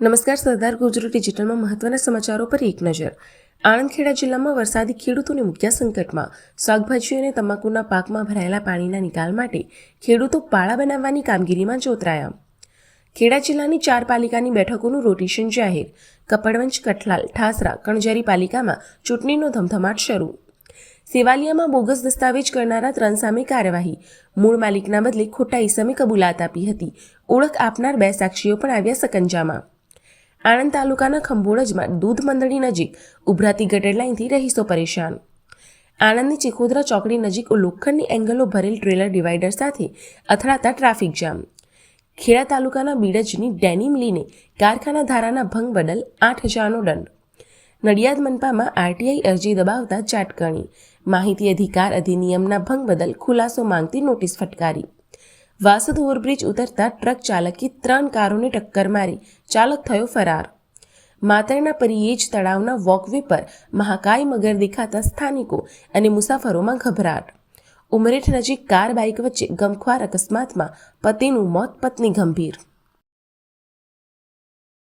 નમસ્કાર સરદાર ગુજરાત ડિજિટલમાં મહત્વના સમાચારો પર એક નજર. આણંદ ખેડા જિલ્લામાં વરસાદી ખેડૂતોને મુખ્ય સંકટમાં શાકભાજી અને તમાકુના પાકમાં ભરાયેલા પાણીના નિકાલ માટે ખેડૂતો પાળા બનાવવાની કામગીરીમાં જોતરાયા. ખેડા જિલ્લાની ચાર પાલિકાની બેઠકોનું રોટેશન જાહેર. કપડવંજ, કઠલાલ, ઠાસરા કણજારી પાલિકામાં ચૂંટણીનો ધમધમાટ શરૂ. સેવાલિયામાં બોગસ દસ્તાવેજ કરનારા ત્રણ સામે કાર્યવાહી. મૂળ માલિકના બદલે ખોટા ઈસમે કબૂલાત આપી હતી. ઓળખ આપનાર બે સાક્ષીઓ પણ આવ્યા સકંજામાં. આણંદ તાલુકાના ખંભોળજમાં દૂધ મંડળી નજીક ઉભરાતી ગટર લાઇનથી રહીશો પરેશાન. આણંદની ચિખોદરા ચોકડી નજીક લોખંડની એંગલો ભરેલ ટ્રેલર ડિવાઈડર સાથે અથડાતા ટ્રાફિક જામ. ખેડા તાલુકાના બીડજની ડેનિમ લીને કારખાના ધારાના ભંગ બદલ આઠ હજારનો દંડ. નડિયાદ મનપામાં આરટીઆઈ અરજી દબાવતા ચાટકણી. માહિતી અધિકાર અધિનિયમના ભંગ બદલ ખુલાસો માંગતી નોટિસ ફટકારી. વાસદ ઓવરબ્રિજ ઉતરતા ટ્રક ચાલકે ત્રણ કારોને ટક્કર મારી. ચાલક થયો ફરાર. માતરના પરિયેજ તળાવના વોકવે પર મહાકાય મગર દેખાતા સ્થાનિકો અને મુસાફરોમાં ગભરાટ. ઉમરેઠ નજીક કાર બાઇક વચ્ચે ગમખ્વાર અકસ્માતમાં પતિનું મોત પત્ની ગંભીર.